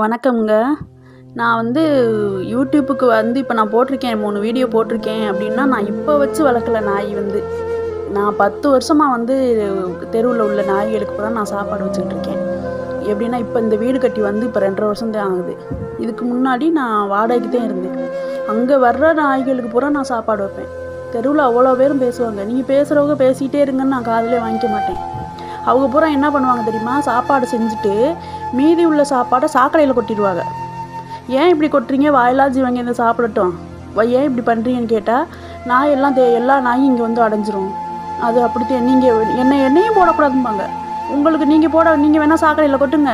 வணக்கம்ங்க. நான் வந்து யூடியூப்புக்கு வந்து இப்போ நான் போட்டிருக்கேன் மூணு வீடியோ போட்டிருக்கேன் அப்படின்னா நான் இப்போ வச்சு வளர்க்கல நாய் வந்து. நான் பத்து வருஷமாக வந்து தெருவில் உள்ள நாய்களுக்கு பூரா நான் சாப்பாடு வச்சுக்கிட்டு இருக்கேன். எப்படின்னா இப்போ இந்த வீடு கட்டி வந்து இப்போ ரெண்டரை வருஷம் தான் ஆகுது. இதுக்கு முன்னாடி நான் வாடகைக்கு தான் இருந்தேன். அங்கே வர்ற நாய்களுக்கு பூரா நான் சாப்பாடு வைப்பேன். தெருவில் அவ்வளோ பேரும் பேசுவாங்க. நீங்கள் பேசுகிறவங்க பேசிகிட்டே இருங்கன்னு நான் காதிலே வாங்கிக்க மாட்டேன். அவங்க பூரா என்ன பண்ணுவாங்க தெரியுமா? சாப்பாடு செஞ்சுட்டு மீதி உள்ள சாப்பாடை சாக்கடையில் கொட்டிடுவாங்க. ஏன் இப்படி கொட்டுறீங்க? வாயிலா ஜீவங்க இந்த சாப்பிடட்டும். ஏன் இப்படி பண்ணுறீங்கன்னு கேட்டால் நாய் எல்லாம் தே எல்லா நாயும் இங்கே வந்து அடைஞ்சிரும். அது அப்படித்தான் நீங்கள் என்ன என்னையும் போடக்கூடாதும்பாங்க. உங்களுக்கு நீங்கள் போட நீங்கள் வேணால் சாக்கடையில் கொட்டுங்க.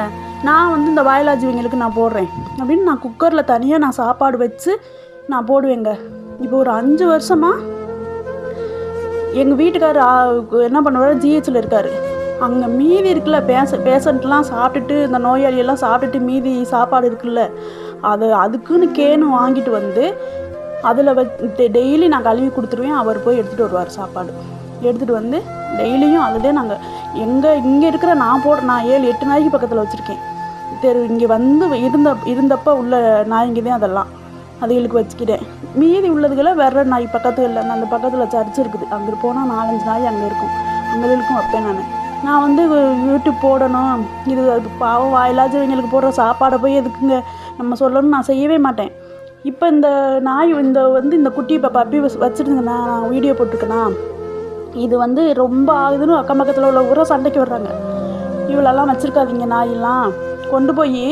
நான் வந்து இந்த வாயிலா ஜீவங்களுக்கு நான் போடுறேன். அப்படின்னு நான் குக்கரில் தனியாக நான் சாப்பாடு வச்சு நான் போடுவேங்க. இப்போ ஒரு அஞ்சு வருஷமாக எங்கள் வீட்டுக்காரர் என்ன பண்ணுவார்? ஜிஹெச்சில் இருக்கார். அங்கே மீதி இருக்குல்ல பேச பேஷண்ட்லாம் சாப்பிட்டுட்டு இந்த நோயாளியெல்லாம் சாப்பிட்டுட்டு மீதி சாப்பாடு இருக்குல்ல அது அதுக்குன்னு கேனு வாங்கிட்டு வந்து அதில் வச்சு டெய்லி நான் கழுவி கொடுத்துருவேன் அவர் போய் எடுத்துகிட்டு வருவார் சாப்பாடு. எடுத்துகிட்டு வந்து டெய்லியும் அதுலேயே நாங்கள் எங்கே இங்கே இருக்கிற நான் போட நான் ஏழு எட்டு நாய்க்கு பக்கத்தில் வச்சுருக்கேன். தெரு இங்கே வந்து இருந்த இருந்தப்போ உள்ள நாய்ங்க தான் அதெல்லாம். அதுகளுக்கு வச்சுக்கிட்டேன். மீதி உள்ளதுகளை வேற நாய் பக்கத்தில் இல்லை அந்த பக்கத்தில் சர்ச் இருக்குது. அங்கே போனால் நாலஞ்சு நாய் அங்கே இருக்கும். அங்களுக்கும் வைப்பேன் நான். நான் வந்து யூடியூப் போடணும். இது பாவம் வாயிலாச்சவங்களுக்கு போடுற சாப்பாடை போய் எதுக்குங்க? நம்ம சொல்லணும்னு நான் செய்யவே மாட்டேன். இப்போ இந்த நாய் இந்த வந்து இந்த குட்டி இப்போ பப்பி வச்சு நான் வீடியோ போட்டிருக்கேண்ணா இது வந்து ரொம்ப ஆகுதுன்னு அக்கம் பக்கத்தில் உள்ள ஊரை சண்டைக்கு வர்றாங்க. இவ்வளோலாம் வச்சுருக்காதீங்க நாயெல்லாம். கொண்டு போய்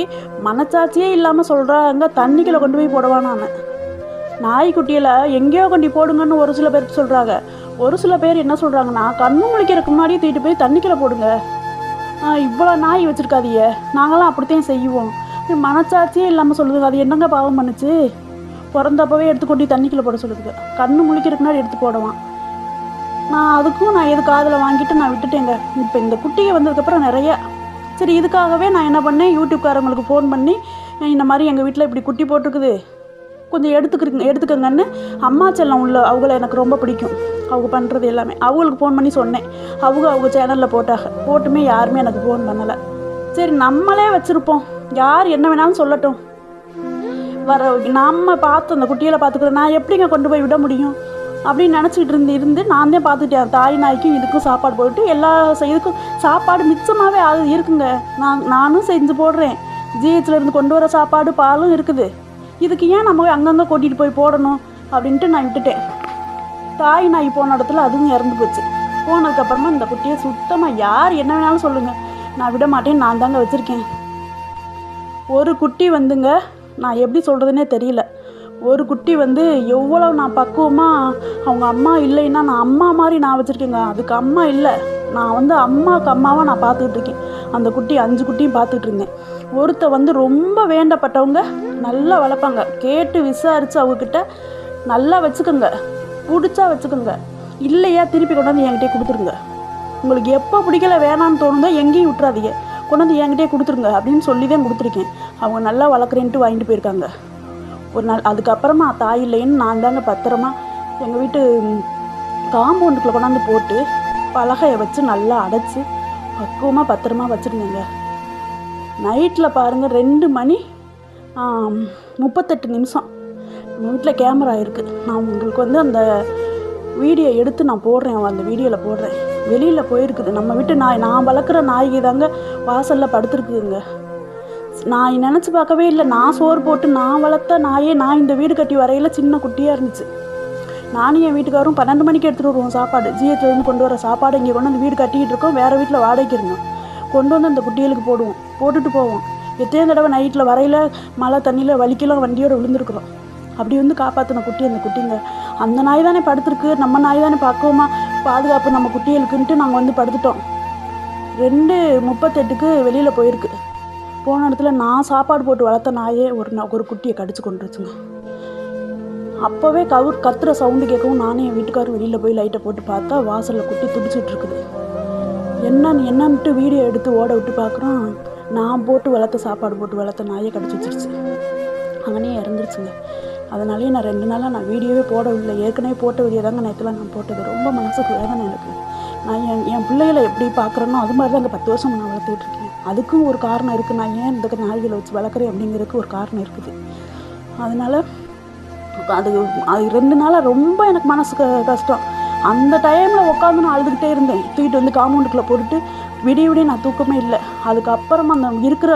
மனச்சாட்சியே இல்லாமல் சொல்கிறாங்க தண்ணிக்குள்ளே கொண்டு போய் போடுவான் நான். நாய்க்குட்டியில் எங்கேயோ கொண்டு போடுங்கன்னு ஒரு சில பேர் சொல்கிறாங்க ஒரு சில பேர் என்ன சொல்கிறாங்கன்னா கண்ணு முழிக்கிறதுக்கு முன்னாடியே தூக்கிட்டு போய் தண்ணிக்கில் போடுங்க. இவ்வளோ நாய் வச்சுருக்காதிய நாங்களாம் அப்படித்தான் செய்வோம். மனச்சாட்சியே இல்லாமல் சொல்லுதுங்க. அது என்னங்க பாவம் பண்ணுச்சு? பிறந்தப்பவே எடுத்து கொண்டு தண்ணிக்குள்ளே போட சொல்லுதுங்க. கண்ணு முழிக்கிறதுக்கு முன்னாடி எடுத்து போடுவான் நான் அதுக்கும் நான் எது காதில் வாங்கிட்டு நான் விட்டுட்டேங்க. இப்போ இந்த குட்டியை வந்ததுக்கப்புறம் நிறைய. சரி இதுக்காகவே நான் என்ன பண்ணேன்? யூடியூப்காரங்களுக்கு ஃபோன் பண்ணி இந்த மாதிரி எங்கள் வீட்டில் இப்படி குட்டி போட்டிருக்குது. கொஞ்சம் எடுத்துக்கிறீங்க எடுத்துக்கங்கன்னு அம்மா செல்லம் உள்ள அவங்கள எனக்கு ரொம்ப பிடிக்கும். அவங்க பண்ணுறது எல்லாமே. அவங்களுக்கு ஃபோன் பண்ணி சொன்னேன். அவங்க அவங்க சேனலில் போட்டாங்க. போட்டுமே யாருமே எனக்கு ஃபோன் பண்ணலை. சரி நம்மளே வச்சுருப்போம். யார் என்ன வேணாலும் சொல்லட்டும். வர நம்ம பார்த்து அந்த குட்டியில் பார்த்துக்கிறோம் நான் எப்படிங்க கொண்டு போய் விட முடியும்? அப்படின்னு நினச்சிக்கிட்டு இருந்து இருந்து நான் தான் பார்த்துட்டேன். தாய் நாய்க்கும் இதுக்கும் சாப்பாடு போட்டு எல்லா இதுக்கும் சாப்பாடு மிச்சமாகவே ஆகுது. இருக்குங்க. நான் நானும் செஞ்சு போடுறேன். ஜிஹெச்ல இருந்து கொண்டு வர சாப்பாடு பாலும் இருக்குது. இதுக்கு ஏன் நம்ம அங்கங்கே கூட்டிகிட்டு போய் போடணும் அப்படின்ட்டு நான் விட்டுட்டேன். தாய் நாய் போன இடத்துல அதுவும் இறந்து போச்சு. போனதுக்கப்புறமா இந்த குட்டியை சுத்தமாக யார் என்ன வேணாலும் சொல்லுங்கள் நான் விட மாட்டேன் நான் தாங்க வச்சுருக்கேன். ஒரு குட்டி வந்துங்க நான் எப்படி சொல்கிறதுனே தெரியல. ஒரு குட்டி வந்து எவ்வளோ நான் பக்குவமாக அவங்க அம்மா இல்லைன்னா நான் அம்மா மாதிரி நான் வச்சுருக்கேங்க. அதுக்கு அம்மா இல்லை நான் வந்து அம்மாவுக்கு அம்மாவாக நான் பார்த்துக்கிட்டு இருக்கேன். அந்த குட்டி அஞ்சு குட்டியும் பார்த்துட்டு இருந்தேன். ஒருத்த வந்து ரொம்ப வேண்டப்பட்டவங்க நல்லா வளர்ப்பாங்க. கேட்டு விசாரித்து அவங்கக்கிட்ட நல்லா வச்சுக்கோங்க. பிடிச்சா வச்சுக்கோங்க. இல்லையா திருப்பி கொண்டாந்து என்கிட்டே கொடுத்துருங்க. உங்களுக்கு எப்போ பிடிக்கல வேணான்னு தோணுதோ எங்கேயும் விட்டுறாதீங்க. கொண்டாந்து என்கிட்டே என்கிட்டயே கொடுத்துருங்க அப்படின்னு சொல்லி தான் கொடுத்துருக்கேன். அவங்க நல்லா வளர்க்குறேன்ட்டு வாங்கிட்டு போயிருக்காங்க. ஒரு நாள் அதுக்கப்புறமா தாய் இல்லைன்னு நான் தாங்க பத்திரமா எங்கள் வீட்டு காம்பவுண்டுக்குள்ளே கொண்டாந்து போட்டு பலகையை வச்சு நல்லா அடைச்சி பக்குவமாக பத்திரமா வச்சுருந்தேங்க. நைட்டில் பாருங்கள் ரெண்டு மணி முப்பத்தெட்டு நிமிஷம். நம்ம வீட்டில் கேமரா இருக்குது நான் உங்களுக்கு வந்து அந்த வீடியோ எடுத்து நான் போடுறேன். அந்த வீடியோவில் போடுறேன். வெளியில் போயிருக்குது. நம்ம வீட்டு நாய் நான் வளர்க்குற நாய்க்கு தாங்க வாசலில் படுத்துருக்குதுங்க. நான் நினச்சி பார்க்கவே இல்லை. நான் சோறு போட்டு நான் வளர்த்த நாயே நான் இந்த வீடு கட்டி வரையில் சின்ன குட்டியாக இருந்துச்சு. நானும் என் வீட்டுக்காரும் பன்னெண்டு மணிக்கு எடுத்துகிட்டு வருவோம் சாப்பாடு. ஜிஹெச்லேருந்து கொண்டு வர சாப்பாடு இங்கே கொண்டு வந்து வீடு கட்டிக்கிட்டு இருக்கோம். வேறு வீட்டில் வாடகைக்கு இருந்தோம். கொண்டு வந்து அந்த குட்டிகளுக்கு போடுவோம். போட்டுட்டு போவோம். எத்தனை தடவை நைட்டில் வரையில் மழை தண்ணியில் வலிக்கெல்லாம் வண்டியோட விழுந்துருக்குறோம். அப்படி வந்து காப்பாற்றின குட்டி அந்த குட்டிங்க. அந்த நாய் தானே படுத்துருக்கு. நம்ம நாய் தானே பக்குவமாக பாதுகாப்பு நம்ம குட்டிகளுக்குன்ட்டு நாங்கள் வந்து படுத்துட்டோம். ரெண்டு முப்பத்தெட்டுக்கு வெளியில் போயிருக்கு. போன இடத்துல நான் சாப்பாடு போட்டு வளர்த்த நாயே ஒரு ஒரு குட்டியை கடிச்சு கொண்டுருச்சுங்க அப்போவே கவுர் கத்துற சவுண்டு கேட்கவும் நானே என் வீட்டுக்காரரும் வெளியில் போய் லைட்டை போட்டு பார்த்தா வாசலில் குட்டி துடிச்சிட்டு இருக்குது. என்னன்னு என்னன்ட்டு வீடியோ எடுத்து ஓட விட்டு பார்க்குறோம். நான் போட்டு வளர்த்த சாப்பாடு போட்டு வளர்த்த நாயை கடிச்சு வச்சிருச்சு. அங்கனே இறந்துருச்சுங்க. அதனாலேயே நான் ரெண்டு நாளாக நான் வீடியோவே போடவில்லை. ஏற்கனவே போட்ட வீடியோ தாங்க நேற்றுலாம் நான் போட்டது. ரொம்ப மனசுக்கு வேதனை எனக்கு. நான் என் என் பிள்ளைகளை எப்படி பார்க்குறேனோ அது மாதிரி தான் பத்து வருஷம் நான் வளர்த்துக்கிட்டு இருக்கேன். அதுக்கும் ஒரு காரணம் இருக்குது நான் ஏன் இந்த நாய்களை வச்சு வளர்க்குறேன் அப்படிங்கிறதுக்கு ஒரு காரணம் இருக்குது. அதனால் அது அது ரெண்டு நாளாக ரொம்ப எனக்கு மனசுக்கு கஷ்டம். அந்த டைமில் உட்காந்து நான் அழுதுகிட்டே இருந்தேன். தூக்கிட்டு வந்து காம்பவுண்டுக்குள்ளே போட்டுட்டு விடிய விடிய நான் தூக்கமே இல்லை. அதுக்கப்புறமா அந்த இருக்கிற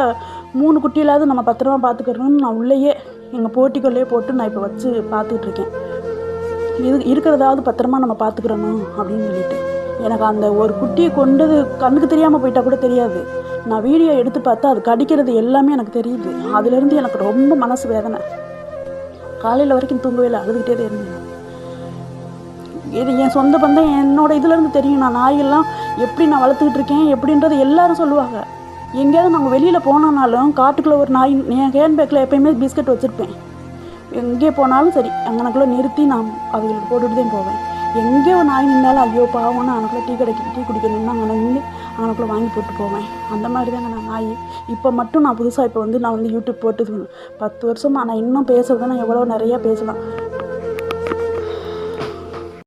மூணு குட்டியிலாவது நம்ம பத்திரமா பார்த்துக்கிறோன்னு நான் உள்ளேயே எங்கள் போட்டிக்குள்ளேயே போட்டு நான் இப்போ வச்சு பார்த்துக்கிட்டு இருக்கேன். இது இருக்கிறதாவது பத்திரமா நம்ம பார்த்துக்கிறணும் அப்படின்னு சொல்லிட்டு. எனக்கு அந்த ஒரு குட்டியை கொண்டது கண்ணுக்கு தெரியாமல் போயிட்டா கூட தெரியாது. நான் வீடியோ எடுத்து பார்த்தா அது கடிக்கிறது எல்லாமே எனக்கு தெரியுது. அதுலேருந்து எனக்கு ரொம்ப மனசு வேதனை. காலையில் வரைக்கும் தூங்கவே இல்லை அழுதுகிட்டே தான் இருந்தேன். இது என் சொந்த பந்தம் என்னோட இதுலேருந்து தெரியும். நான் நாயெல்லாம் எப்படி நான் வளர்த்துக்கிட்டு இருக்கேன் எப்படின்றது எல்லாரும் சொல்லுவாங்க. எங்கேயாவது நாங்கள் வெளியில் போனோம்னாலும் காட்டுக்குள்ளே ஒரு நாய் என் ஹேண்ட்பேக்கில் எப்பயுமே பிஸ்கட் வச்சுருப்பேன். எங்கே போனாலும் சரி அங்கனக்குள்ளே நிறுத்தி நான் அதுகளுக்கு போட்டுட்டு தான் போவேன். எங்கே ஒரு நாய் நின்றாலும் ஐயோ பாவம்னு அங்கனக்குள்ளே டீ கடைக்கு டீ குடிக்கணும்னு அங்கே நின்று அவனுக்குள்ளே வாங்கி போட்டு போவேன். அந்த மாதிரி தாங்க நான் நாய். இப்போ மட்டும் நான் புதுசாக இப்போ வந்து நான் வந்து யூடியூப் போட்டு பத்து வருஷமாக நான் இன்னும் பேசுறதுன்னா எவ்வளோ நிறையா பேசலாம்.